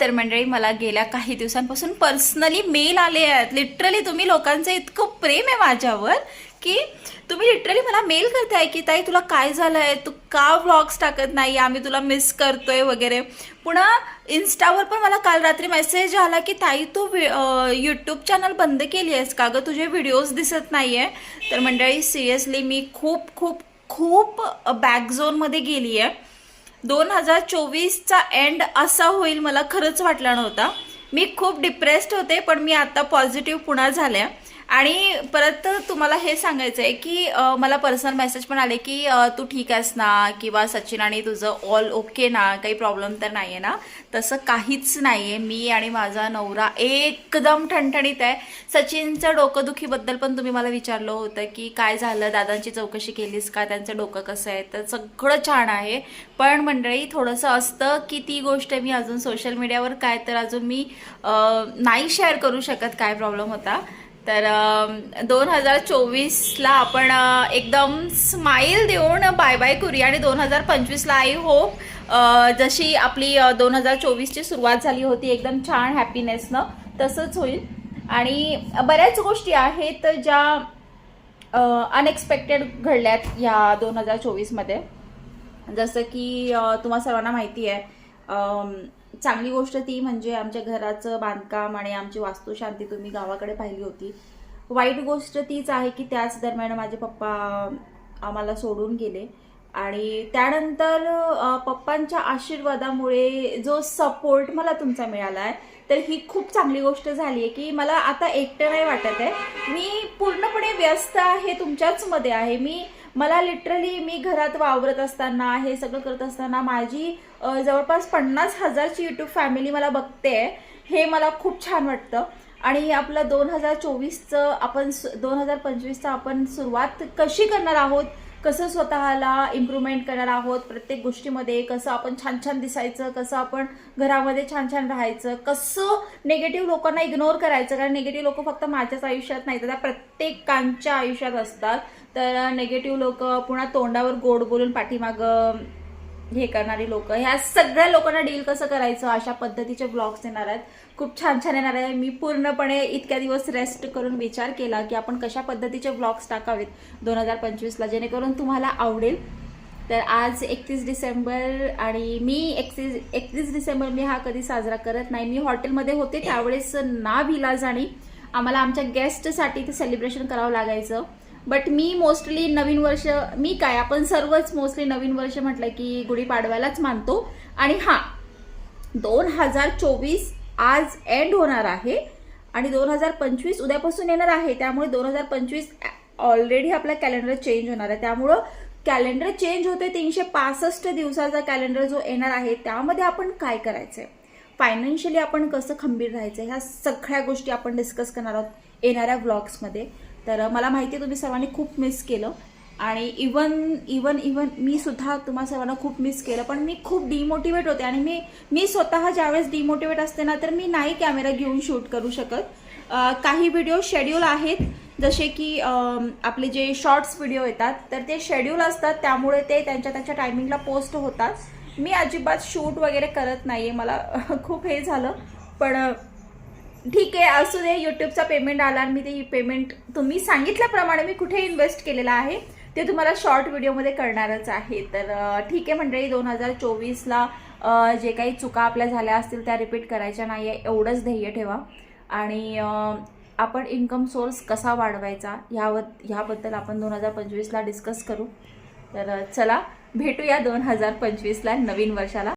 तर मंडळी मला गेल्या काही दिवसांपासून पर्सनली मेल आले आहेत. लिटरली तुम्ही लोकांचं इतकं प्रेम आहे माझ्यावर की तुम्ही लिटरली मला मेल करताय की ताई तुला काय झालंय? तू का व्लॉग्स टाकत नाही? आम्ही तुला मिस करतोय वगैरे. पुन्हा इन्स्टावर पण मला काल रात्री मेसेज आला की ताई तू यूट्यूब चॅनल बंद केली आहेस का गं? तुझे व्हिडिओज दिसत नाही आहे तर मंडळी सिरियसली मी खूप खूप खूप बॅक झोनमध्ये गेली आहे दोन हजार चोवीसचा एंड असा होईल मला खरंच वाटला नव्हता. मी खूप डिप्रेस्ड होते पण मी आता पॉझिटिव्ह पुन्हा झाल्या. आणि परत तुम्हाला हे सांगायचं आहे की मला पर्सनल मेसेज पण आले की तू ठीक आहेस ना? किंवा सचिन आणि तुझं ऑल ओके ना? काही प्रॉब्लेम तर नाही आहे ना? तसं काहीच नाही आहे मी आणि माझा नवरा एकदम ठणठणीत आहे. सचिनचं डोकंदुखीबद्दल पण तुम्ही मला विचारलं होतं की काय झालं? दादांची चौकशी केलीस का? त्यांचं डोकं कसं आहे? तर सगळं छान आहे. पण मंडळी थोडंसं असतं की ती गोष्ट मी अजून सोशल मीडियावर काय तर अजून मी नाही शेअर करू शकत. काय प्रॉब्लेम होता? तर दोन हजार चोवीसला आपण एकदम स्माईल देऊन बाय बाय करूया आणि दोन हजार पंचवीसला आय होप जशी आपली दोन हजार चोवीसची सुरुवात झाली होती एकदम छान हॅपीनेसनं तसंच होईल. आणि बऱ्याच गोष्टी आहेत ज्या अनएक्सपेक्टेड घडल्यात या दोन हजार चोवीसमध्ये. जसं की तुम्हाला तुम्हा सर्वांना माहिती आहे चांगली गोष्ट ती म्हणजे आमच्या घराचं बांधकाम आणि आमची वास्तुशांती तुम्ही गावाकडे पाहिली होती. वाईट गोष्ट तीच आहे की त्याच दरम्यान माझे पप्पा आम्हाला सोडून गेले. आणि त्यानंतर पप्पांच्या आशीर्वादामुळे जो सपोर्ट मला तुमचा मिळाला आहे तर ही खूप चांगली गोष्ट झाली आहे की मला आता एकटं नाही वाटत आहे. मी पूर्णपणे व्यस्त आहे तुमच्याचमध्ये आहे. मी मला लिटरली मी घरात वावरत असताना हे सगळं करत असताना माझी जवळपास पन्नास हजारची युट्यूब फॅमिली मला बघते हे मला खूप छान वाटतं. आणि आपलं दोन हजार चोवीसचं आपण दोन हजार पंचवीसचं आपण सुरुवात कशी करणार आहोत कसं स्वतःला इम्प्रूव्हमेंट करणार आहोत? प्रत्येक गोष्टीमध्ये कसं आपण छान छान दिसायचं कसं आपण घरामध्ये छान छान राहायचं कसं निगेटिव्ह लोकांना इग्नोर करायचं? कारण निगेटिव्ह लोक फक्त माझ्याच आयुष्यात नाही तर त्या प्रत्येकांच्या आयुष्यात असतात. तर निगेटिव्ह लोक पुन्हा तोंडावर गोड बोलून पाठीमागं हे करणारी लोक ह्या सगळ्या लोकांना डील कसं करायचं? अशा पद्धतीचे ब्लॉग्स येणार आहेत. खूप छान छान येणार आहे. मी पूर्णपणे इतक्या दिवस रेस्ट करून विचार केला की आपण कशा पद्धतीचे ब्लॉग्स टाकावेत दोन हजार पंचवीसला जेणेकरून तुम्हाला आवडेल. तर आज एकतीस डिसेंबर आणि मी एकतीस एकतीस डिसेंबर मी हा कधी साजरा करत नाही. मी हॉटेलमध्ये होते त्यावेळेस ना आणि आम्हाला आमच्या गेस्टसाठी ते सेलिब्रेशन करावं लागायचं. बट मी मोस्टली नवीन वर्ष मी काय आपण सर्वच मोस्टली नवीन वर्ष म्हटलं की गुढीपाडव्यालाच मानतो. आणि हा दोन हजार चोवीस आज एंड होणार आहे. आणि दोन हजार पंचवीस उद्यापासून येणार आहे. त्यामुळे दोन हजार पंचवीस ऑलरेडी आपला कॅलेंडर चेंज होणार आहे. त्यामुळं कॅलेंडर चेंज होते तीनशे पासष्ट दिवसाचा कॅलेंडर जो येणार आहे त्यामध्ये आपण काय करायचंय? फायनान्शियली आपण कसं खंबीर राहायचं ह्या सगळ्या गोष्टी आपण डिस्कस करणार आहोत येणाऱ्या व्लॉग्समध्ये तर मला माहिती आहे तुम्ही सर्वांनी खूप मिस केलं. आणि इवन इवन इवन मी सुद्धा तुम्हा सर्वांना खूप मिस केलं. पण मी खूप डिमोटिवेट होते आणि मी मी स्वतः ज्यावेळेस डिमोटिवेट असते ना तर मी नाही कॅमेरा घेऊन शूट करू शकत. काही व्हिडिओ शेड्यूल आहेत. जसे की आपले जे शॉर्ट्स व्हिडिओ येतात तर ते शेड्यूल असतात. त्यामुळे ते त्यांच्या त्यांच्या टायमिंगला पोस्ट होतात. मी अजिबात शूट वगैरे करत नाही मला खूप हे झालं. पण ठीक आहे असू दे युट्यूबचा पेमेंट आला आणि मी ते पेमेंट तुम्ही सांगितल्याप्रमाणे मी कुठे इन्व्हेस्ट केलेलं आहे ते तुम्हाला शॉर्ट व्हिडिओमध्ये करणारच आहे. तर ठीक आहे मंडळी दोन हजार चोवीसला जे काही चुका आपल्या झाल्या असतील त्या रिपीट करायच्या नाही आहे एवढंच ध्येय ठेवा. आणि आपण इन्कम सोर्स कसा वाढवायचा ह्यावर ह्याबद्दल आपण दोन हजार पंचवीसला डिस्कस करू. तर चला भेटूया दोन हजार पंचवीसला नवीन वर्षाला.